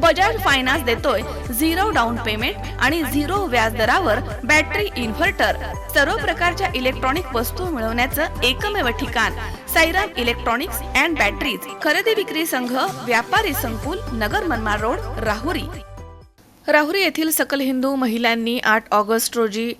Bajaj finance देतोय zero down payment आणि zero व्याजदरावर बॅटरी इन्व्हर्टर. सर्व प्रकारच्या इलेक्ट्रॉनिक वस्तू मिळवण्याचं एकमेव ठिकाण. Sairam electronics and batteries. खरेदी विक्री संघ व्यापारी संकुल नगर मनमाड रोड राहुरी. राहुरी येथील सकल हिंदू महिलांनी आठ ऑगस्ट रोजी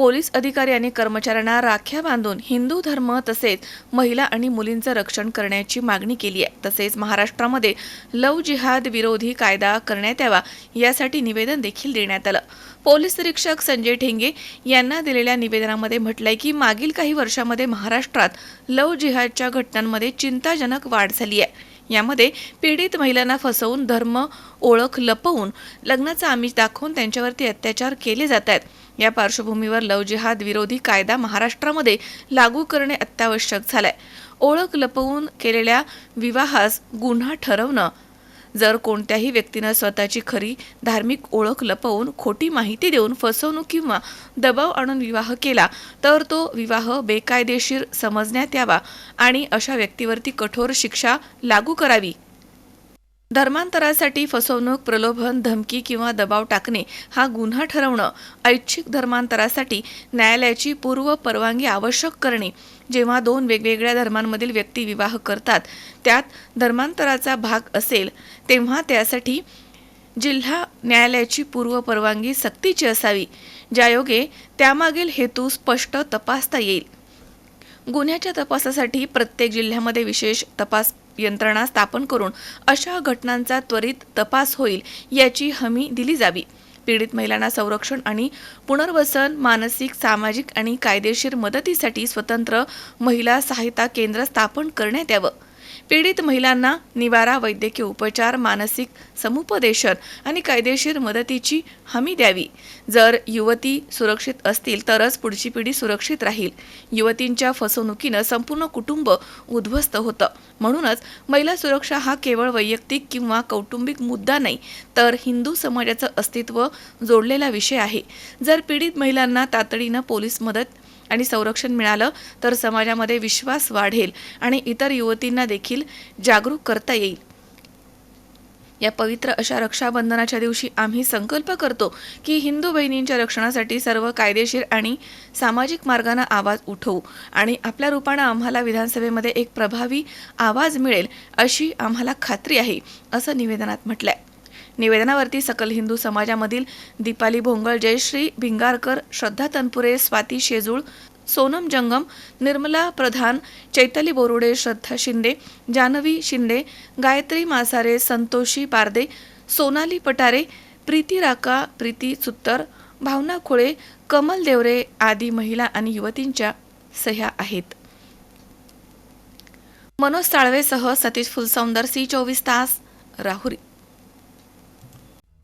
पोलीस अधिकारी आणि कर्मचाऱ्यांना राख्या बांधून हिंदू धर्म तसेच महिला आणि मुलींचं रक्षण करण्याची मागणी केली आहे. तसेच महाराष्ट्रामध्ये लव जिहाद विरोधी कायदा करण्यात यावा यासाठी निवेदन देखील देण्यात आलं. पोलीस निरीक्षक संजय ठेंगे यांना दिलेल्या निवेदनामध्ये म्हटलंय की मागील काही वर्षामध्ये महाराष्ट्रात लव जिहादच्या घटनांमध्ये चिंताजनक वाढ झाली आहे. यामध्ये पीडित महिलांना फसवून धर्म ओळख लपवून लग्नाचं आमिष दाखवून त्यांच्यावरती अत्याचार केले जात आहेत. या पार्श्वभूमीवर लव जिहाद विरोधी कायदा महाराष्ट्रामध्ये लागू करणे अत्यावश्यक झालंय. ओळख लपवून केलेल्या विवाहास गुन्हा ठरवणं. जर कोणत्याही व्यक्तीनं स्वतःची खरी धार्मिक ओळख लपवून खोटी माहिती देऊन फसवणूक किंवा दबाव आणून विवाह केला तर तो विवाह बेकायदेशीर समजण्यात यावा आणि अशा व्यक्तीवरती कठोर शिक्षा लागू करावी. धर्मांतरासाठी फसवणूक प्रलोभन धमकी किंवा दबाव टाकणे हा गुन्हा ठरवणं ऐच्छिक धर्मांतरासाठी न्यायालयाची पूर्व परवानगी आवश्यक करणे. जेव्हा दोन वेगवेगळ्या धर्मांमधील व्यक्ती विवाह करतात त्यात धर्मांतराचा भाग असेल तेव्हा त्यासाठी जिल्हा न्यायालयाची पूर्व परवानगी सक्तीची असावी ज्यायोगे त्यामागील हेतू स्पष्ट तपासता येईल. गुन्ह्याच्या तपासासाठी प्रत्येक जिल्ह्यामध्ये विशेष तपास यंत्रणा स्थापन करून अशा घटनांचा त्वरित तपास होईल याची हमी दिली जावी. पीडित महिलांना संरक्षण आणि पुनर्वसन मानसिक सामाजिक आणि कायदेशीर मदतीसाठी स्वतंत्र महिला सहायता केंद्र स्थापन करण्यात यावं. पीडित महिलांना निवारा वैद्यकीय उपचार मानसिक समुपदेशन आणि कायदेशीर मदतीची हमी द्यावी. जर युवती सुरक्षित असतील तरच पुढची पिढी सुरक्षित राहील. युवतींच्या फसवणुकीनं संपूर्ण कुटुंब उद्ध्वस्त होतं. म्हणूनच महिला सुरक्षा हा केवळ वैयक्तिक किंवा कौटुंबिक मुद्दा नाही तर हिंदू समाजाचं अस्तित्व जोडलेला विषय आहे. जर पीडित महिलांना तातडीनं पोलीस मदत आणि संरक्षण मिळालं तर समाजामध्ये विश्वास वाढेल आणि इतर युवतींना देखील जागरूक करता येईल. या पवित्र अशा रक्षाबंधनाच्या दिवशी आम्ही संकल्प करतो की हिंदू बहिणींच्या रक्षणासाठी सर्व कायदेशीर आणि सामाजिक मार्गाने आवाज उठवू आणि आपल्या रूपानं आम्हाला विधानसभेमध्ये एक प्रभावी आवाज मिळेल अशी आम्हाला खात्री आहे असं निवेदनात म्हटलंय. निवेदनावरती सकल हिंदू समाजामधील दीपाली भोंगळ जयश्री भिंगारकर श्रद्धा तनपुरे स्वाती शेजूळ सोनम जंगम निर्मला प्रधान चैतली बोरुडे श्रद्धा शिंदे जानवी शिंदे गायत्री मासारे संतोषी पारदे सोनाली पटारे प्रीती राका प्रीती सुत्तर भावना खुळे कमल देवरे आदी महिला आणि युवतींच्या सह्या आहेत. मनोज साळवेसह सतीश फुलसौंदर सी चोवीस तास Rahuri.